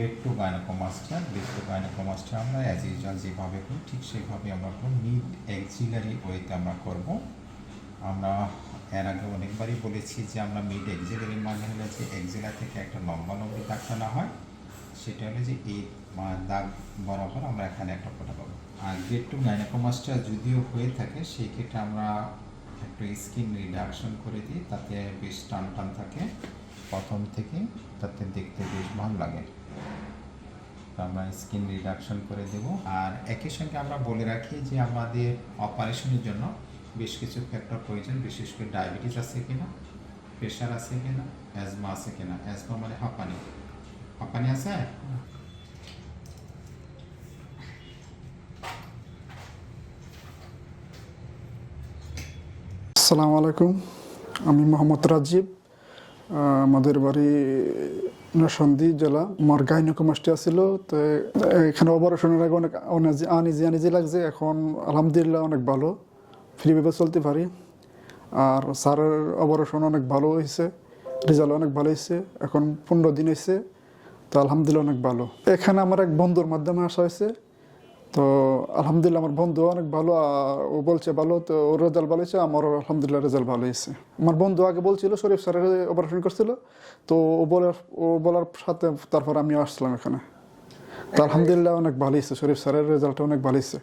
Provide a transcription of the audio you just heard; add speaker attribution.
Speaker 1: Grade two gynecomastia grade two gynecomastia আমরা as usual যেভাবে করি, ঠিক সেইভাবে আমরা করব মিড এক্সিলারি ওয়েতে আমরা করব। আমরা এর আগে অনেকবারই বলেছি যে আমরা মিড এক্সিলারি মানে হলো যে এক্সিলা থেকে একটা লম্বা লম্বি দাগ টানা হয়, সেটা হলো যে এই দাগ বরাবর আমরা এখানে একটা ফোটা পাবো। আর গ্রেড টু গাইনোকোমাস্টার যদিও হয়ে থাকে সেই ক্ষেত্রে আমরা একটু স্কিন রিডাকশন করে দিই, তাতে বেশ টান টান থাকে। প্রথম থেকে তাতে দেখতে বেশ ভালো লাগে। আমরা স্কিন রিডাকশন করে দেব। আর একই সঙ্গে আমরা বলে রাখি যে আমাদের অপারেশনের জন্য বেশ কিছু ফ্যাক্টর প্রয়োজন বিশেষ করে ডায়াবেটিস আছে কিনা প্রেশার আছে কিনা অ্যাজমা আছে কিনা। অ্যাজমা মানে হাঁপানি। হাঁপানি আছে?
Speaker 2: আসসালামু আলাইকুম। আমি মোহাম্মদ রাজীব। আমাদের বাড়ি নরসন্দী জেলা। আমার গাইনোকমাস্টিয়া ছিল তো এখানে অপারেশনের আগে অনেক অনেক- আনিজি আনিজি লাগছে, এখন আলহামদুলিল্লাহ অনেক ভালো। ফ্রি ফ্রিভাবে চলতে পারি। আর স্যারের অপারেশন অনেক ভালো হয়েছে, রেজাল্ট অনেক ভালো হয়েছে, এখন পনেরো দিন হয়েছে, তো আলহামদুলিল্লাহ অনেক ভালো। এখানে আমার এক বন্ধুর মাধ্যমে আসা হয়েছে তো আলহামদুলিল্লাহ আমার বন্ধু অনেক ভালো ও বলছে ভালো, তো ওর রেজাল্ট ভালো হয়েছে, আমার আলহামদুলিল্লাহ রেজাল্ট ভালো হয়েছে। আমার বন্ধু আগে বলছিল, শরীফ স্যারের অপারেশন করছিল, তো ও বলার ও বলার সাথে তারপর আমি আসলাম এখানে। তো আলহামদুলিল্লাহ অনেক ভালো হয়েছে, শরীফ স্যারের রেজাল্ট অনেক ভালো হয়েছে।